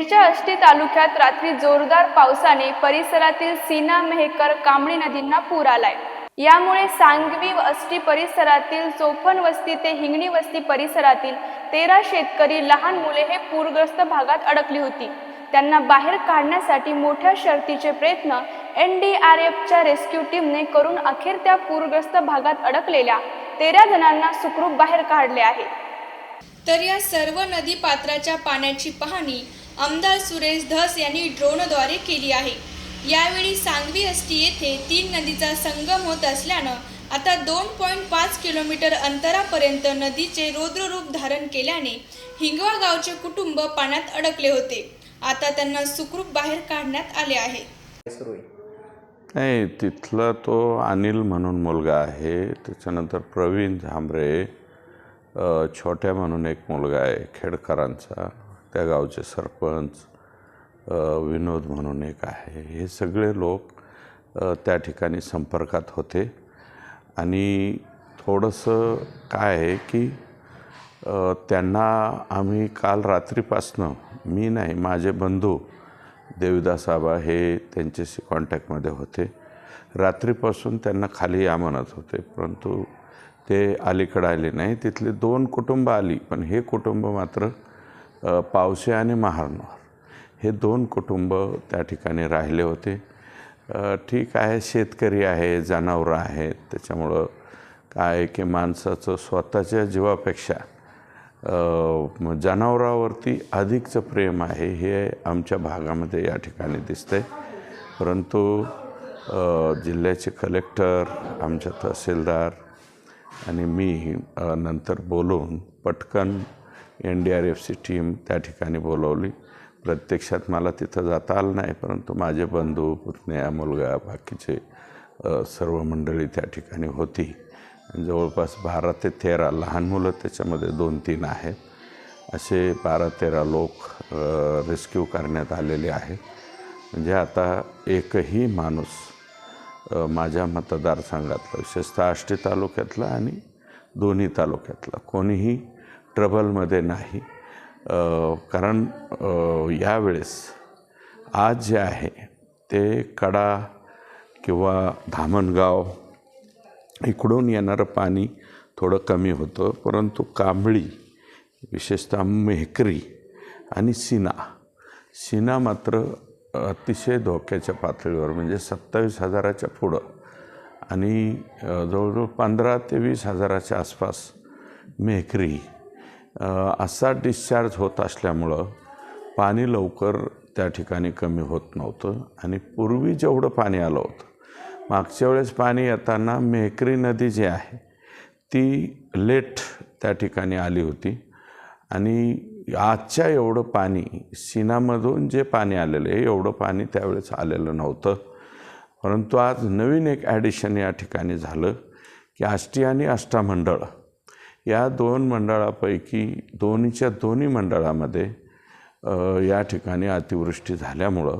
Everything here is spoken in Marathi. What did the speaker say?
बीडच्या अष्टी तालुक्यात रात्री जोरदार पावसाने परिसरातील सीना मेहकर कांबळी नदींना पूर आलाय. यामुळे सांगवी व परिसरातील चोफन वस्ती ते हिंगणी वस्ती परिसरातील तेरा शेतकरी लहान मुले हे पूरग्रस्त भागात अडकली होती. त्यांना बाहेर काढण्यासाठी मोठ्या शर्तीचे प्रयत्न एन डी आर एफच्या रेस्क्यू टीमने करून अखेर त्या पूरग्रस्त भागात अडकलेल्या तेरा जणांना सुखरूप बाहेर काढले आहे. तर या सर्व नदी पात्राच्या पाण्याची पाहणी आमदार सुरेश धस यांनी ड्रोनद्वारे केली आहे. यावेळी सांगवी अष्टी येथे तीन नदीचा संगम होत असल्यानं आता दोन पॉईंट पाच किलोमीटर अंतरापर्यंत नदीचे रौद्ररूप धारण केल्याने हिंगवा गावचे कुटुंब पाण्यात अडकले होते. आता त्यांना सुखरूप बाहेर काढण्यात आले आहे. नाही तिथला तो अनिल म्हणून मुलगा आहे. त्याच्यानंतर प्रवीण झांबरे छोट्या म्हणून एक मुलगा आहे खेडकरांचा. त्या गावचे सरपंच विनोद म्हणून एक आहे. हे सगळे लोक त्या ठिकाणी संपर्कात होते. आणि थोडंसं काय आहे की त्यांना आम्ही काल रात्रीपासनं मी नाही माझे बंधू देविदास आबा हे त्यांच्याशी कॉन्टॅक्टमध्ये होते. रात्रीपासून त्यांना खाली या म्हणत होते परंतु ते अलीकडं आले नाही. तिथले दोन कुटुंब आली पण हे कुटुंब मात्र पावसे आणि महारनोर हे दोन कुटुंब त्या ठिकाणी राहिले होते. ठीक आहे शेतकरी आहे जनावरं आहेत त्याच्यामुळं काय आहे की माणसाचं स्वतःच्या जीवापेक्षा जनावरावरती अधिकचं प्रेम आहे हे आमच्या भागामध्ये या ठिकाणी दिसतंय. परंतु जिल्ह्याचे कलेक्टर आमच्या तहसीलदार आणि मी नंतर बोलून पटकन एन डी आर एफची टीम त्या ठिकाणी बोलवली. प्रत्यक्षात मला तिथं जाता आलं नाही परंतु माझे बंधू पुतण्या मुलगा बाकीचे सर्व मंडळी त्या ठिकाणी होती. जवळपास बारा ते तेरा लहान मुलं त्याच्यामध्ये दोन तीन आहेत. असे बारा तेरा लोक रेस्क्यू करण्यात आलेले आहेत. म्हणजे आता एकही माणूस माझ्या मतदारसंघातलं विशेषतः आष्टी तालुक्यातला आणि दोन्ही तालुक्यातला कोणीही ट्रबलमध्ये नाही. कारण यावेळेस आज जे आहे ते कडा किंवा धामणगाव इकडून येणारं पाणी थोडं कमी होतं. परंतु कांबळी विशेषतः मेहकरी आणि सिना सिना मात्र अतिशय धोक्याच्या पातळीवर म्हणजे सत्तावीस हजाराच्या पुढं आणि जवळजवळ पंधरा ते वीस हजाराच्या आसपास मेहकरी असा डिस्चार्ज होत असल्यामुळं पाणी लवकर त्या ठिकाणी कमी होत नव्हतं आणि पूर्वी जेवढं पाणी आलं होतं. मागच्या वेळेस पाणी येताना मेहकरी नदी जी आहे ती लेट त्या ठिकाणी आली होती आणि आजच्या एवढं पाणी सीनामधून जे पाणी आलेलं आहे एवढं पाणी त्यावेळेस आलेलं नव्हतं. परंतु आज नवीन एक ॲडिशन या ठिकाणी झालं की आष्टी आणि अष्टामंडळ या दोन मंडळापैकी दोन्हीच्या दोन्ही मंडळामध्ये या ठिकाणी अतिवृष्टी झाल्यामुळं